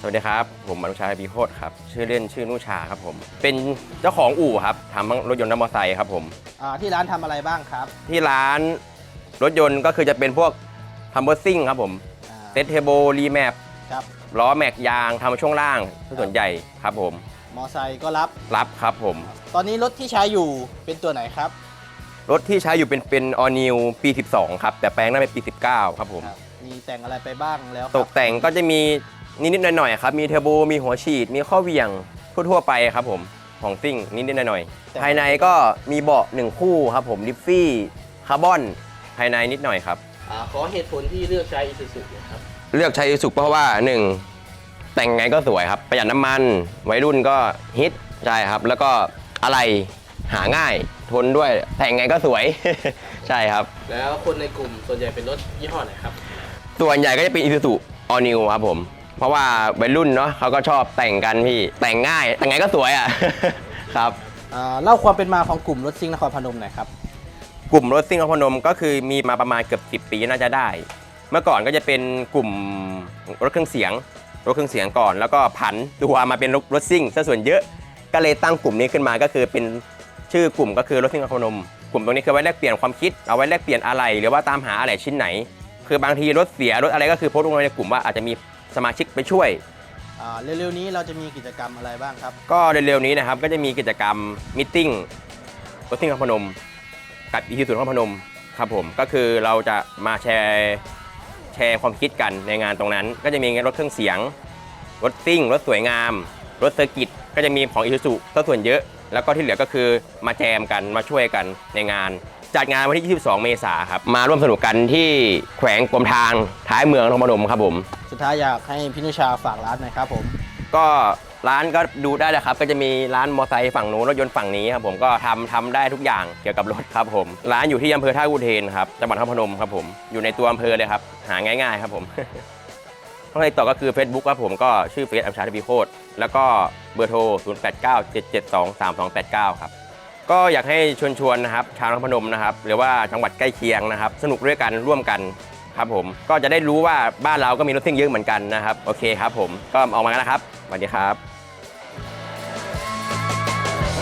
สวัสดีครับ ผมอนุชาบีโคตรครับ ชื่อเล่นชื่อนุชาครับผม เป็นเจ้าของอู่ครับทำทั้งรถยนต์และมอเตอร์ไซค์ครับผม อ่าที่ร้านทำอะไรบ้างครับที่ร้านรถยนต์ก็คือจะเป็นพวกทำเบอร์ซิ่งครับผม อ่าเซตเทโบรีแมปครับ ล้อแม็กยางทำช่วงล่างส่วนใหญ่ครับผม มอไซค์ก็รับ รับครับผม ตอนนี้รถที่ใช้อยู่เป็นตัวไหนครับ รถที่ใช้อยู่เป็นเป็นออนิวปี 12 ครับ แต่แปลงน่าเป็นปี 19 ครับผมครับมีแต่งอะไรไปบ้างแล้วคตรับกแต่งก็จะมี นิดๆหน่อยๆครับมีเทอร์โบมีหัวฉีด มีข้อเหวี่ยงทั่วๆไปครับผมของซิ่งนิดๆหน่อยๆภายในก็มีเบาะหนึ่งคู่ครับผมดิฟฟี่คาร์บอนภายในนิดหน่อยครับอ่าขอเหตุผลที่เลือกใช้อีซูซูครับเลือกใช้สุเพราะว่า1แต่งไงก็สวยครับ ประหยัดน้ำมันวัยรุ่นก็ฮิตใช่ครับ แล้วก็อะไรหาง่ายทนด้วยแต่งไงก็สวย ใช่ครับ แล้วคนในกลุ่มส่วนใหญ่เป็นรถยี่ห้อไหนครับ ส่วนใหญ่ก็จะเป็น Isuzu All New ครับผม เพราะว่าวัยรุ่นเนาะเขาก็ชอบแต่งกันพี่แต่งง่าย แต่งไงก็สวยอะ ครับ อ่าเล่าความเป็นมาของกลุ่มรถซิ่งนครพนมหน่อยครับ กลุ่มรถซิ่งนครพนมก็คือมีมาประมาณเกือบ 10 ปีน่าจะได้ เมื่อก่อนก็จะเป็นกลุ่มรถเครื่องเสียง รถเครื่องเสียงก่อน แล้วก็ผันตัวมาเป็นรถรถซิ่งซะส่วนเยอะก็เลยตั้งกลุ่มนี้ขึ้นมาก็คือเป็นชื่อกลุ่มก็คือรถซิ่งนครพนม กลุ่มตรงนี้คือไว้แลกเปลี่ยนความคิดเอาไว้แลกเปลี่ยนอะไร หรือว่าตามหาอะไรชิ้นไหน คือบางทีรถเสียรถอะไรก็คือโพสต์ลงในกลุ่มว่าอาจจะมี สมาชิกไปช่วย อ่าเร็วๆนี้เราจะมีกิจกรรมอะไรบ้างครับ ก็เร็วๆนี้นะครับก็จะมีกิจกรรมมิทติ้งรถซิ่งนครพนม กับอีคิวศูนย์นครพนมครับผมก็คือเราจะมาแชร์แชร์ความคิดกันในงานตรงนั้น ก็จะมีรถเครื่องเสียง รถซิ่ง รถสวยงาม รถเซอร์กิตก็จะมีของอีคิวศูซะส่วนเยอะ แล้วก็ที่เหลือก็คือมาแจมกันมาช่วยกันในงาน จัดงานวันที่ 22 เมษายนครับ มาร่วมสนุกกันที่แขวงกรมทางท้ายเมืองนครพนมครับผม สุดท้ายอยากให้พี่นุชาฝากร้านหน่อยครับผม ก็ร้านก็ดูได้เลยครับ ก็จะมีร้านมอเตอร์ไซค์ฝั่งนู้นรถยนต์ฝั่งนี้ครับผมก็ทำทำได้ทุกอย่างเกี่ยวกับรถครับผม ร้านอยู่ที่อำเภอท่าอุเทนครับจังหวัดนครพนมครับผมอยู่ในตัวอำเภอเลยครับหาง่ายๆครับผม ช่องติดต่อก็คือ Facebook ครับผมก็ชื่อเฟซอัมชาทบีโคตรแล้วก็เบอร์โทร 0 8 9 7 7 2 3 2 8 9 ครับ ก็อยากให้ชวนชวนๆนะครับชาวนครพนมนะครับ หรือว่าจังหวัดใกล้เคียงนะครับ สนุกด้วยกันร่วมกันครับผมก็จะได้รู้ว่าบ้านเราก็มีรถซิ่งเยอะเหมือนกันนะครับ โอเคครับผมก็ออกมาแล้วนะครับสวัสดีครับ